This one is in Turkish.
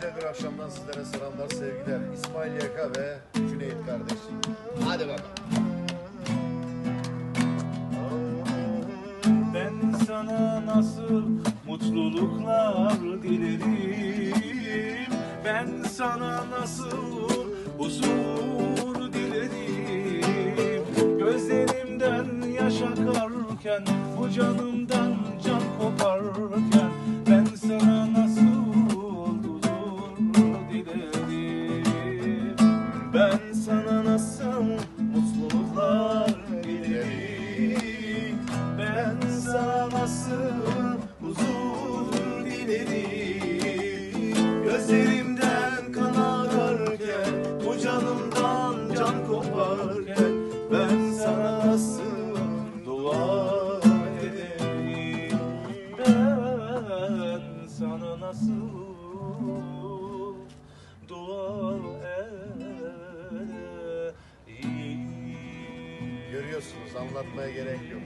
güzel bir akşamdan sizlere selamlar, sevgiler. İsmail Yaka ve Cüneyt kardeş. Hadi bakalım. Ben sana nasıl mutluluklar dilerim Ben sana nasıl huzur dilerim Gözlerimden yaş akarken Bu canımdan can koparken Gözlerimden kan akarken Bu canımdan can koparken Ben sana nasıl dua ederim Ben sana nasıl dua ederim Görüyorsunuz anlatmaya gerek yok.